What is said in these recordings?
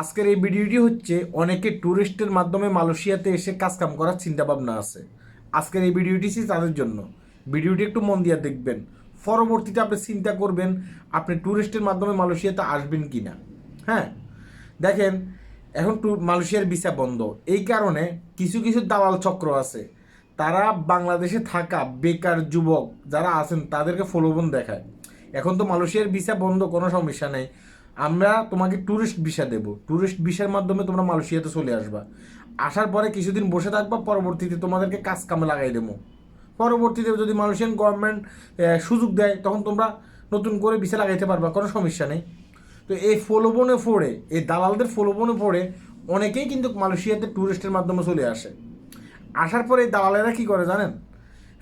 আজকের এই ভিডিওটি হচ্ছে অনেকে ট্যুরিস্টের মাধ্যমে মালয়েশিয়াতে এসে কাজকাম করার চিন্তা ভাবনা আছে। আজকের এই ভিডিওটি ছিল তাদের জন্য। ভিডিওটি একটু মন দিয়ে দেখবেন। পরবর্তীতে আপনি চিন্তা করবেন, আপনি ট্যুরিস্টের মাধ্যমে মালয়েশিয়াতে আসবেন কি না হ্যাঁ? দেখেন, এখন টু, মালয়েশিয়ার ভিসা বন্ধ। এই কারণে কিছু কিছু দালাল চক্র আছে। তারা বাংলাদেশে থাকা বেকার যুবক যারা আছেন, তাদেরকে প্রলোভন দেখায়। এখন তো মালয়েশিয়ার ভিসা বন্ধ, কোনো সমস্যা নেই। আমরা তোমাকে ট্যুরিস্ট ভিসা দেবো। ট্যুরিস্ট ভিসার মাধ্যমে তোমরা মালয়েশিয়াতে চলে আসবা। আসার পরে কিছুদিন বসে থাকবা, পরবর্তীতে তোমাদেরকে কাজ কামে লাগাই দেবো। পরবর্তীতে যদি মালয়েশিয়ান গভর্নমেন্ট সুযোগ দেয়, তখন তোমরা নতুন করে ভিসা লাগাইতে পারবা, কোনো সমস্যা নেই। তো এই ফলোবনে পড়ে, এই দালালদের ফলোবনে পড়ে, অনেকেই কিন্তু মালয়েশিয়াতে ট্যুরিস্টের মাধ্যমে চলে আসে। আসার পরে এই দালালেরা কী করে জানেন?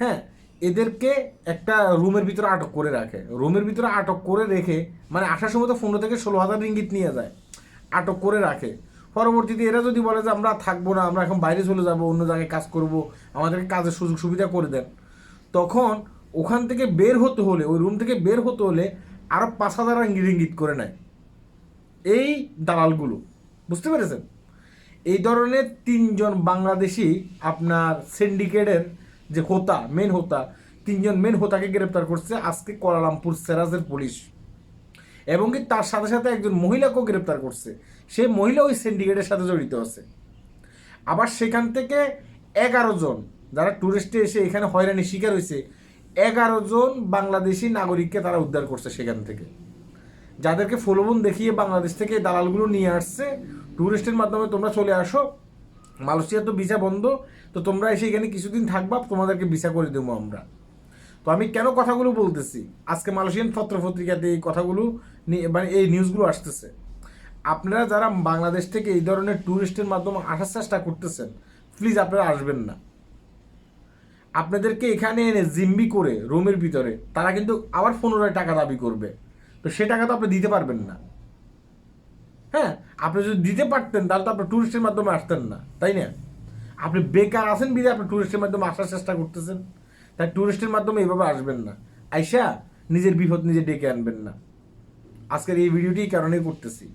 হ্যাঁ এদেরকে একটা রুমের ভিতরে আটক করে রাখে। রুমের ভিতরে আটক করে রেখে মানে আসার সময় তো পনেরো থেকে ষোলো হাজার রিঙ্গিত নিয়ে যায়। আটক করে রাখে। পরবর্তীতে এরা যদি বলে যে আমরা থাকব না, আমরা এখন বাইরে চলে যাব, অন্য জায়গায় কাজ করব, আমাদেরকে কাজের সুযোগ সুবিধা করে দেন। তখন ওখান থেকে বের হতে হলে, ওই রুম থেকে বের হতে হলে আরও পাঁচ হাজার রিঙ্গিত করে নেয়। এই দালালগুলো। বুঝতে পেরেছেন? এই ধরনের তিনজন বাংলাদেশি আপনার সিন্ডিকেটের যে হোতা মেন হোতা, তিনজন মেন হোতাকে গ্রেপ্তার করছে আজকে কোয়ালালামপুর সেরাজের পুলিশ। এবং কি তার সাথে সাথে একজন মহিলাকেও গ্রেপ্তার করছে। সেই মহিলা ওই সিন্ডিকেটের সাথে জড়িত আছে। আবার সেখান থেকে এগারো জন, যারা ট্যুরিস্টে এসে এখানে হয়রানি শিকার হয়েছে, এগারো জন বাংলাদেশি নাগরিককে তারা উদ্ধার করছে সেখান থেকে। যাদেরকে ফলোবন দেখিয়ে বাংলাদেশ থেকে দালালগুলো নিয়ে আসছে ট্যুরিস্টের মাধ্যমে তোমরা চলে আসো। মালয়েশিয়া তো ভিসা বন্ধ, তো তোমরা এসে এখানে কিছুদিন থাকবা, তোমাদেরকে ভিসা করে দেবো আমরা। তো আমি কেন কথাগুলো বলতেছি? আজকে মালয়েশিয়ান পত্র পত্রিকাতে এই কথাগুলো মানে এই নিউজগুলো আসতেছে। আপনারা যারা বাংলাদেশ থেকে এই ধরনের ট্যুরিস্টের মাধ্যমে আসার চেষ্টা করতেছেন, প্লিজ আপনারা আসবেন না। আপনাদেরকে এখানে এনে জিম্বি করে রুমের ভিতরে, তারা কিন্তু আবার পুনরায় টাকা দাবি করবে। তো সে টাকা তো আপনি দিতে পারবেন না। হ্যাঁ? আপনি যদি দিতে পারতেন, তাহলে তো আপনি ট্যুরিস্টের মাধ্যমে আসতেন না, তাই না? আপনি বেকার আছেন বিধে আপনি ট্যুরিস্টের মাধ্যমে আসার চেষ্টা করতেছেন। তাই ট্যুরিস্টের মাধ্যমে এইভাবে আসবেন না। আইসা নিজের বিপদ নিজে ডেকে আনবেন না। আজকের এই ভিডিওটি কারণেই করতেছি।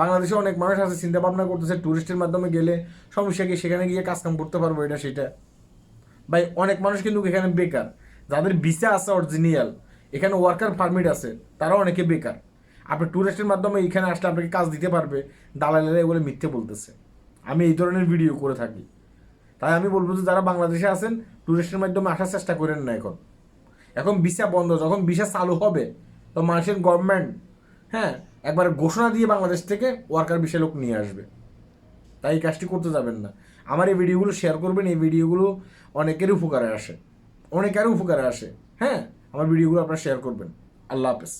বাংলাদেশে অনেক মানুষ আছে চিন্তা ভাবনা করতেছে ট্যুরিস্টের মাধ্যমে গেলে সমস্যা কি সেখানে গিয়ে কাজকাম করতে পারব, এটা সেটা। ভাই, অনেক মানুষ কিন্তু এখানে বেকার। যাদের ভিসা আছে অরিজিনিয়াল এখানে ওয়ার্কার পারমিট আছে, তারাও অনেকে বেকার। আপনি ট্যুরিস্টের মাধ্যমে এখানে আসলে আপনাকে কাজ দিতে পারবে। দালালেরা এগুলো মিথ্যে বলতেছে। আমি এই ধরনের ভিডিও করে থাকি। তাই আমি বলব যে যারা বাংলাদেশে আছেন ট্যুরিস্টের মাধ্যমে আসার চেষ্টা করেন না এখন। এখন ভিসা বন্ধ, যখন ভিসা চালু হবে, তো মানুষের গভর্নমেন্ট হ্যাঁ একবার ঘোষণা দিয়ে বাংলাদেশ থেকে ওয়ার্কার বিষয় লোক নিয়ে আসবে। তাই এই কাজটি করতে যাবেন না। আমার এই ভিডিওগুলো শেয়ার করবেন, এই ভিডিওগুলো অনেকেরই উপকারে আসে। অনেকেরই উপকারে আসে। হ্যাঁ আমার ভিডিওগুলো আপনারা শেয়ার করবেন। আল্লাহ হাফেজ।